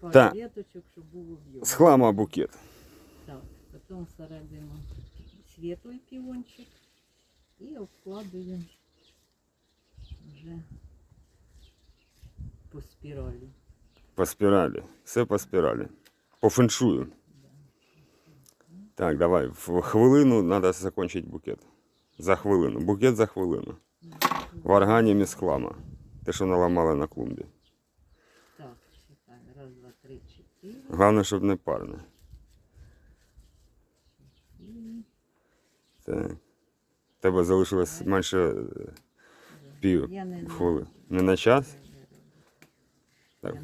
пару Так. щоб був об'єм. З хлама букет. Так, потім всередину світлий піончик і обкладуємо вже по спіралі. По спіралі. Все по спіралі. По феншую. Так, давай. В хвилину треба закінчити букет. За хвилину. Букет за хвилину. В органі з хлама. Те, що наламали на клумбі. Головне, щоб не парне. Так. Тебе залишилось менше е, пів я не на час? Так.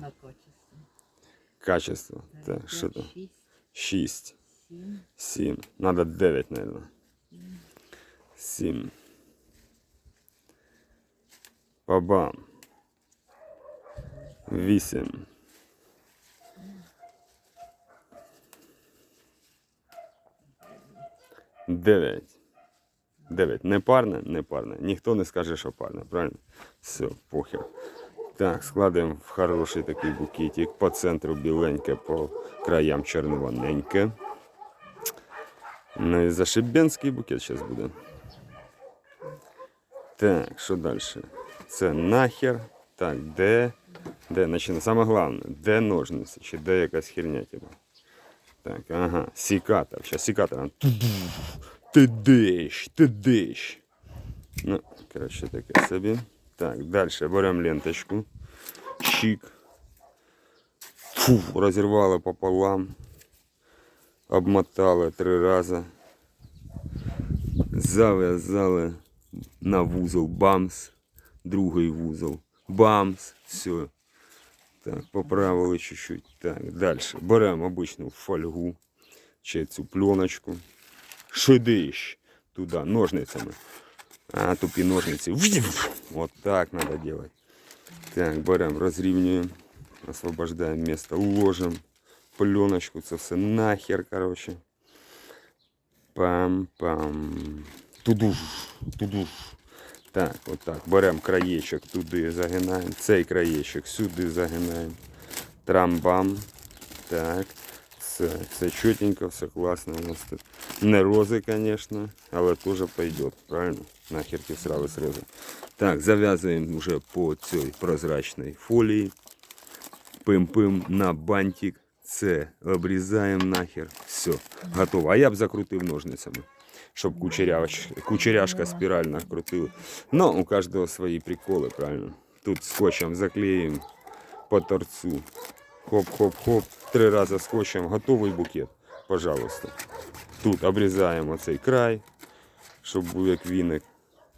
качество. Так, що там? шість, Сім. Надо дев'ять, мабуть. Сім. Бабам. Вісім. Дев'ять. Дев'ять. Не парне? Не парне. Ніхто не скаже, що парне, правильно? Все, похер. Так, складаємо в хороший такий букетик. По центру біленьке, по краям червоненьке. Ну і зашибенський букет зараз буде. Так, що далі? Це нахер. Так, де? Де? Значить, саме головне, де ножниці? Чи де якась херня типа? Так, ага, секатор. Зараз секатором. Ти диш, ти диш. Ну, коротше, таке собі. Так, далі беремо ленточку. Щик. Фу, розірвали пополам. Обмотали три рази. Зав'язали на вузол бамс. Другий вузол. Бамс. Все. Так, поправили чуть-чуть. Так, далі. Беремо обичну фольгу. Чи цю пленочку. Шидиш туди ножницями. А, тупі ножниці. Вот так надо делать. Так, беремо, розрівнюємо. Освобождаємо місце. Ложимо пленочку. Це все нахер, короче. Пам-пам. Тудуш, тудуш. Так, отак. Беремо краєчок туди, загинаємо. Цей краєчок сюди загинаємо. Трамбам. Так. Все, все чотенько, все класно. У нас тут не рози, звісно, але теж пойдет, правильно? Нахер ті сразу срезу. Так, зав'язуємо вже по цій прозрачній фолії. Пим-пим на бантик. Це обрізаємо нахер. Все, готово. А я б закрутив ножницями, щоб кучеряш... кучеряшка спіральна крутила. Ну, у кожного свої приколи, правильно. Тут скотчем заклеїмо по торцу. Хоп-хоп-хоп. Три рази скотчем. Готовий букет. Пожалуйста. Тут обрізаємо цей край, щоб був як віник.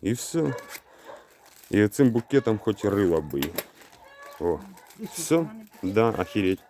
І все. І цим букетом хоч рила бий. О, все. Да, охереть.